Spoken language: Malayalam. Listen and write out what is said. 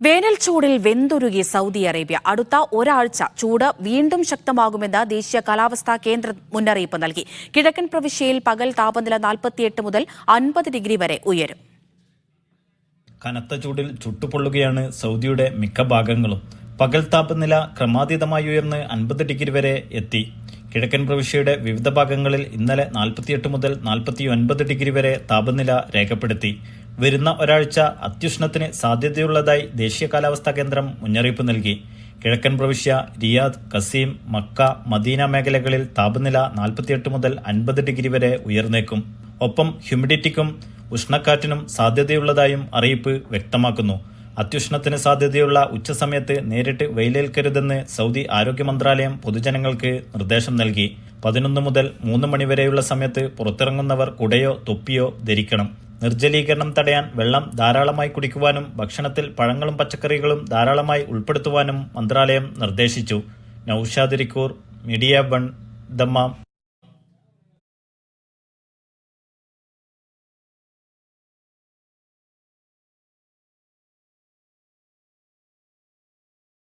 വേനൽ ചൂടിൽ വെന്തുരുകി സൗദി അറേബ്യ. അടുത്ത ഒരാഴ്ച ചൂട് വീണ്ടും ശക്തമാകുമെന്ന് ദേശീയ കാലാവസ്ഥാ കേന്ദ്രം മുന്നറിയിപ്പ് നൽകി. കിഴക്കൻ പ്രവിശ്യയിൽ പകൽ താപനില നാൽപ്പത്തിയെട്ട് മുതൽ അൻപത് ഡിഗ്രി വരെ ഉയരും. കനത്ത ചൂടിൽ ചുട്ടുപൊള്ളുകയാണ് സൗദിയുടെ മിക്ക ഭാഗങ്ങളും. പകൽ താപനില ക്രമാതീതമായി ഉയർന്ന് അൻപത് ഡിഗ്രി വരെ എത്തി. കിഴക്കൻ പ്രവിശ്യയുടെ വിവിധ ഭാഗങ്ങളിൽ ഇന്നലെ നാൽപ്പത്തിയെട്ട് മുതൽ നാൽപ്പത്തി ഡിഗ്രി വരെ താപനില രേഖപ്പെടുത്തി. വരുന്ന ഒരാഴ്ച അത്യുഷ്ണത്തിന് സാധ്യതയുള്ളതായി ദേശീയ കാലാവസ്ഥാ കേന്ദ്രം മുന്നറിയിപ്പ് നൽകി. കിഴക്കൻ പ്രവിശ്യ റിയാദ് കസീം മക്ക മദീന മേഖലകളിൽ താപനില നാൽപ്പത്തിയെട്ട് മുതൽ അൻപത് ഡിഗ്രി വരെ ഉയർന്നേക്കും. ഒപ്പം ഹ്യൂമിഡിറ്റിക്കും ഉഷ്ണക്കാറ്റിനും സാധ്യതയുള്ളതായും അറിയിപ്പ് വ്യക്തമാക്കുന്നു. അത്യുഷ്ണത്തിന് സാധ്യതയുള്ള ഉച്ചസമയത്ത് നേരിട്ട് വെയിലേൽക്കരുതെന്ന് സൗദി ആരോഗ്യ മന്ത്രാലയം പൊതുജനങ്ങൾക്ക് നിർദ്ദേശം നൽകി. പതിനൊന്ന് മുതൽ മൂന്ന് മണിവരെയുള്ള സമയത്ത് പുറത്തിറങ്ങുന്നവർ കുടയോ തൊപ്പിയോ ധരിക്കണം. നിർജലീകരണം തടയാൻ വെള്ളം ധാരാളമായി കുടിക്കുവാനും ഭക്ഷണത്തിൽ പഴങ്ങളും പച്ചക്കറികളും ധാരാളമായി ഉൾപ്പെടുത്തുവാനും മന്ത്രാലയം നിർദ്ദേശിച്ചു. Noushad Irikkur media one Dammam.